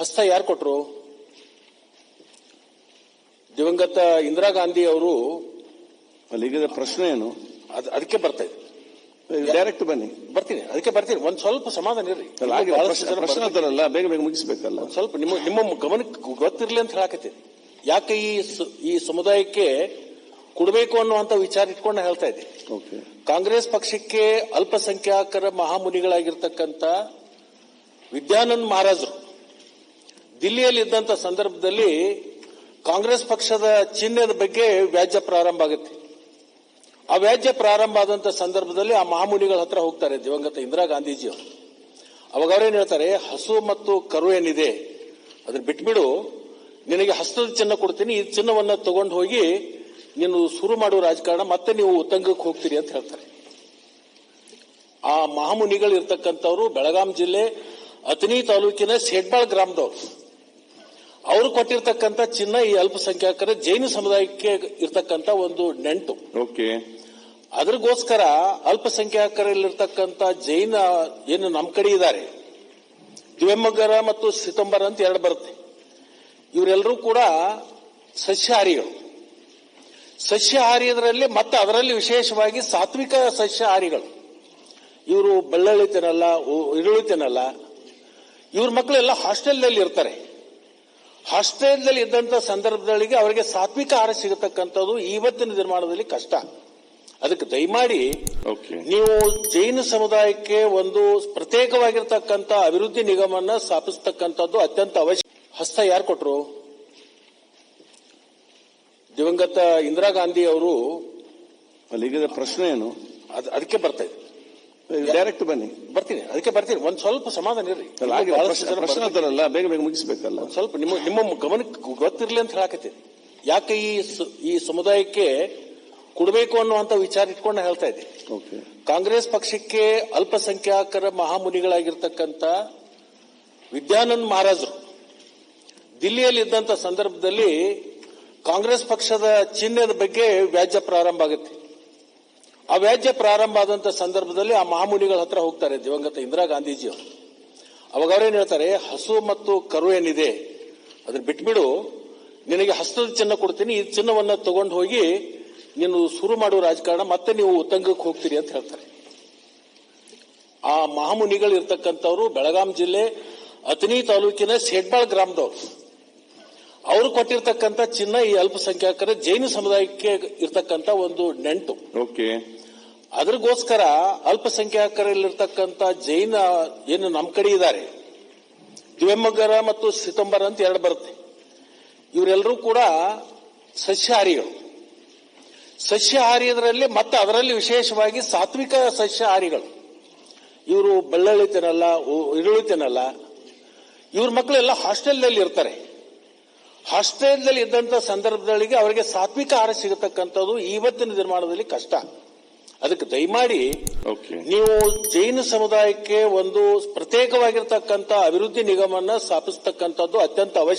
ಹಸ್ತ ಯಾರು ಕೊಟ್ರು? ದಿವಂಗತ ಇಂದಿರಾ ಗಾಂಧಿ ಅವರು ಅಲ್ಲಿಗಿದ ಪ್ರಶ್ನೆ ಏನು? ಅದ್- ಅದಕ್ಕೆ ಬರ್ತಾ ಇದೆ. ಡೈರೆಕ್ಟ್ ಬನ್ನಿ. ಬರ್ತೀನಿ ಅದಕ್ಕೆ ಬರ್ತೀನಿ. ಒಂದ್ ಸ್ವಲ್ಪ ಸಮಾಧಾನ ಇರ್ರಿ. ಪ್ರಶ್ನೆ ಜನ ಅಂತಾರಲ್ಲ ಬೇಗ ಬೇಗ ಮುಗಿಸ್ಬೇಕಲ್ಲ. ಸ್ವಲ್ಪ ನಿಮ್ಮ ನಿಮ್ಮ ಗಮನಕ್ಕೆ ಗೊತ್ತಿರಲಿ ಅಂತ ಹೇಳಕತ್ತೀನಿ. ಯಾಕೆ ಈ ಈ ಸಮುದಾಯಕ್ಕೆ ಕೊಡಬೇಕು ಅನ್ನುವಂತ ವಿಚಾರ ಇಟ್ಕೊಂಡು ಹೇಳ್ತಾ ಇದ್ದೀನಿ. ಓಕೆ. ಕಾಂಗ್ರೆಸ್ ಪಕ್ಷಕ್ಕೆ ಅಲ್ಪಸಂಖ್ಯಾತರ ಮಹಾಮುನಿಗಳಾಗಿರ್ತಕ್ಕಂಥ ವಿದ್ಯಾನಂದ್ ಮಹಾರಾಜರು ದಿಲ್ಲಿಯಲ್ಲಿ ಇದ್ದಂತ ಸಂದರ್ಭದಲ್ಲಿ ಕಾಂಗ್ರೆಸ್ ಪಕ್ಷದ ಚಿಹ್ನೆದ ಬಗ್ಗೆ ವ್ಯಾಜ್ಯ ಪ್ರಾರಂಭ ಆಗುತ್ತೆ. ಆ ವ್ಯಾಜ್ಯ ಪ್ರಾರಂಭ ಆದಂತ ಸಂದರ್ಭದಲ್ಲಿ ಆ ಮಹಾಮುನಿಗಳ ಹತ್ರ ಹೋಗ್ತಾರೆ ದಿವಂಗತ ಇಂದಿರಾ ಗಾಂಧೀಜಿ ಅವರು ಅವಾಗ ಏನು ಹೇಳ್ತಾರೆ, ಹಸು ಮತ್ತು ಕರು ಏನಿದೆ ಅದನ್ನ ಬಿಟ್ಬಿಡು, ನಿನಗೆ ಹಸ್ತದ ಚಿನ್ನ ಕೊಡ್ತೀನಿ, ಈ ಚಿನ್ನವನ್ನ ತಗೊಂಡು ಹೋಗಿ ನೀನು ಶುರು ಮಾಡುವ ರಾಜಕಾರಣ, ಮತ್ತೆ ನೀವು ಉತ್ತಂಗಕ್ಕೆ ಹೋಗ್ತೀರಿ ಅಂತ ಹೇಳ್ತಾರೆ. ಆ ಮಹಾಮುನಿಗಳು ಇರ್ತಕ್ಕಂಥವ್ರು ಬೆಳಗಾಂ ಜಿಲ್ಲೆ ಅತನಿ ತಾಲೂಕಿನ ಸೇಡ್ಬಾಳ್ ಗ್ರಾಮದವ್ರು. ಅವರು ಕೊಟ್ಟಿರ್ತಕ್ಕಂಥ ಚಿನ್ನ ಈ ಅಲ್ಪಸಂಖ್ಯಾತರ ಜೈನ ಸಮುದಾಯಕ್ಕೆ ಇರ್ತಕ್ಕಂಥ ಒಂದು ನೆಂಟು. ಓಕೆ. ಅದ್ರಗೋಸ್ಕರ ಅಲ್ಪಸಂಖ್ಯಾತರಲ್ಲಿರ್ತಕ್ಕಂಥ ಜೈನ ಏನು ನಮ್ಮ ಕಡೆ ಇದ್ದಾರೆ ದಿವೆಮ್ಮಗರ ಮತ್ತು ಸಿತಂಬರ ಅಂತ ಎರಡು ಬರುತ್ತೆ. ಇವರೆಲ್ಲರೂ ಕೂಡ ಸಸ್ಯಾಹಾರಿಗಳು. ಸಸ್ಯಾಹಾರಿಯದರಲ್ಲಿ ಮತ್ತೆ ಅದರಲ್ಲಿ ವಿಶೇಷವಾಗಿ ಸಾತ್ವಿಕ ಸಸ್ಯಹಾರಿಗಳು. ಇವರು ಬೆಳ್ಳುಳ್ಳಿ ತಿನ್ನಲ್ಲ ಈರುಳ್ಳಿ ತಿನ್ನಲ್ಲ. ಇವ್ರ ಮಕ್ಕಳೆಲ್ಲ ಹಾಸ್ಟೆಲ್ನಲ್ಲಿ ಇರ್ತಾರೆ ಹಾಸ್ಟೆಲ್ನಲ್ಲಿ ಇದ್ದಂಥ ಸಂದರ್ಭದಲ್ಲಿ ಅವರಿಗೆ ಸಾತ್ವಿಕ ಆಹಾರ ಸಿಗತಕ್ಕಂಥದ್ದು ಇವತ್ತಿನ ನಿರ್ಮಾಣದಲ್ಲಿ ಕಷ್ಟ. ಅದಕ್ಕೆ ದಯಮಾಡಿ ಓಕೆ ನೀವು ಜೈನ ಸಮುದಾಯಕ್ಕೆ ಒಂದು ಪ್ರತ್ಯೇಕವಾಗಿರ್ತಕ್ಕಂಥ ಅಭಿವೃದ್ಧಿ ನಿಗಮನ ಸ್ಥಾಪಿಸತಕ್ಕಂಥದ್ದು ಅತ್ಯಂತ ಅವಶ್ಯ ಹಸ್ತ ಯಾರು ಕೊಟ್ರು? ದಿವಂಗತ ಇಂದಿರಾ ಗಾಂಧಿ ಅವರು ಅಲ್ಲಿಗೆ ಪ್ರಶ್ನೆ ಏನು? ಅದ್- ಅದಕ್ಕೆ ಬರ್ತಾ ಇದೆ. ಡೈರೆಕ್ಟ್ ಬನ್ನಿ. ಬರ್ತೀನಿ. ಅದಕ್ಕೆ ಬರ್ತೀನಿ. ಒಂದ್ ಸ್ವಲ್ಪ ಸಮಾಧಾನ ಇರ್ರಿ. ಪ್ರಶ್ನೆ ಜನ ಅಂತಾರಲ್ಲ ಬೇಗ ಬೇಗ ಮುಗಿಸ್ಬೇಕಲ್ಲ. ಸ್ವಲ್ಪ ನಿಮ್ಮ ನಿಮ್ಮ ಗಮನಕ್ಕೆ ಗೊತ್ತಿರ್ಲಿ ಅಂತ ಹೇಳಕತ್ತೀನಿ. ಯಾಕೆ ಈ ಈ ಸಮುದಾಯಕ್ಕೆ ಕೊಡಬೇಕು ಅನ್ನುವಂತ ವಿಚಾರ ಇಟ್ಕೊಂಡು ಹೇಳ್ತಾ ಇದ್ದೀನಿ. ಕಾಂಗ್ರೆಸ್ ಪಕ್ಷಕ್ಕೆ ಅಲ್ಪಸಂಖ್ಯಾತರ ಮಹಾಮುನಿಗಳಾಗಿರ್ತಕ್ಕಂಥ ವಿದ್ಯಾನಂದ್ ಮಹಾರಾಜರು ದಿಲ್ಲಿಯಲ್ಲಿ ಇದ್ದಂತ ಸಂದರ್ಭದಲ್ಲಿ ಕಾಂಗ್ರೆಸ್ ಪಕ್ಷದ ಚಿಹ್ನೆದ ಬಗ್ಗೆ ವ್ಯಾಜ್ಯ ಪ್ರಾರಂಭ ಆಗುತ್ತೆ. ಆ ವ್ಯಾಜ್ಯ ಪ್ರಾರಂಭ ಆದಂತ ಸಂದರ್ಭದಲ್ಲಿ ಆ ಮಹಾಮುನಿಗಳ ಹತ್ರ ಹೋಗ್ತಾರೆ, ದಿವಂಗತ ಇಂದಿರಾ ಗಾಂಧೀಜಿ ಅವರು. ಅವಾಗ ಏನು ಹೇಳ್ತಾರೆ, ಹಸು ಮತ್ತು ಕರು ಏನಿದೆ ಅದನ್ನ ಬಿಟ್ಬಿಡು, ನಿನಗೆ ಹಸ್ತದ ಚಿನ್ನ ಕೊಡ್ತೀನಿ, ಈ ಚಿನ್ನವನ್ನ ತಗೊಂಡು ಹೋಗಿ ನೀನು ಶುರು ಮಾಡುವ ರಾಜಕಾರಣ, ಮತ್ತೆ ನೀವು ಉತ್ತಂಗಕ್ಕೆ ಹೋಗ್ತೀರಿ ಅಂತ ಹೇಳ್ತಾರೆ. ಆ ಮಹಾಮುನಿಗಳು ಇರ್ತಕ್ಕಂಥವ್ರು ಬೆಳಗಾಂ ಜಿಲ್ಲೆ ಅತನಿ ತಾಲೂಕಿನ ಸೇಡ್ಬಾಳ್ ಗ್ರಾಮದವ್ರು. ಅವರು ಕೊಟ್ಟಿರ್ತಕ್ಕಂಥ ಚಿನ್ನ ಈ ಅಲ್ಪಸಂಖ್ಯಾತರ ಜೈನ ಸಮುದಾಯಕ್ಕೆ ಇರ್ತಕ್ಕಂಥ ಒಂದು ನೆಂಟು. ಓಕೆ. ಅದ್ರಗೋಸ್ಕರ ಅಲ್ಪಸಂಖ್ಯಾತರಲ್ಲಿರ್ತಕ್ಕಂಥ ಜೈನ ಏನು ನಮ್ಮ ಕಡೆ ಇದ್ದಾರೆ ದಿವೆಮ್ಮಗರ ಮತ್ತು ಸಿತಂಬರ ಅಂತ ಎರಡು ಬರುತ್ತೆ. ಇವರೆಲ್ಲರೂ ಕೂಡ ಸಸ್ಯಾಹಾರಿಗಳು. ಸಸ್ಯಾಹಾರಿಯದರಲ್ಲಿ ಮತ್ತೆ ಅದರಲ್ಲಿ ವಿಶೇಷವಾಗಿ ಸಾತ್ವಿಕ ಸಸ್ಯಹಾರಿಗಳು. ಇವರು ಬೆಳ್ಳುಳ್ಳಿ ತಿನ್ನಲ್ಲ ಈರುಳ್ಳಿ ತಿನ್ನಲ್ಲ. ಇವ್ರ ಮಕ್ಕಳೆಲ್ಲ ಹಾಸ್ಟೆಲ್ನಲ್ಲಿ ಇರ್ತಾರೆ ಹಾಸ್ಟೆಲ್ನಲ್ಲಿ ಇದ್ದಂಥ ಸಂದರ್ಭದೊಳಗೆ ಅವರಿಗೆ ಸಾತ್ವಿಕ ಆಹಾರ ಸಿಗತಕ್ಕಂಥದ್ದು ಇವತ್ತಿನ ನಿರ್ಮಾಣದಲ್ಲಿ ಕಷ್ಟ. ಅದಕ್ಕೆ ದಯಮಾಡಿ ಓಕೆ ನೀವು ಜೈನ ಸಮುದಾಯಕ್ಕೆ ಒಂದು ಪ್ರತ್ಯೇಕವಾಗಿರ್ತಕ್ಕಂಥ ಅಭಿವೃದ್ಧಿ ನಿಗಮನ ಸ್ಥಾಪಿಸ್ತಕ್ಕಂಥದ್ದು ಅತ್ಯಂತ ಅವಶ್ಯ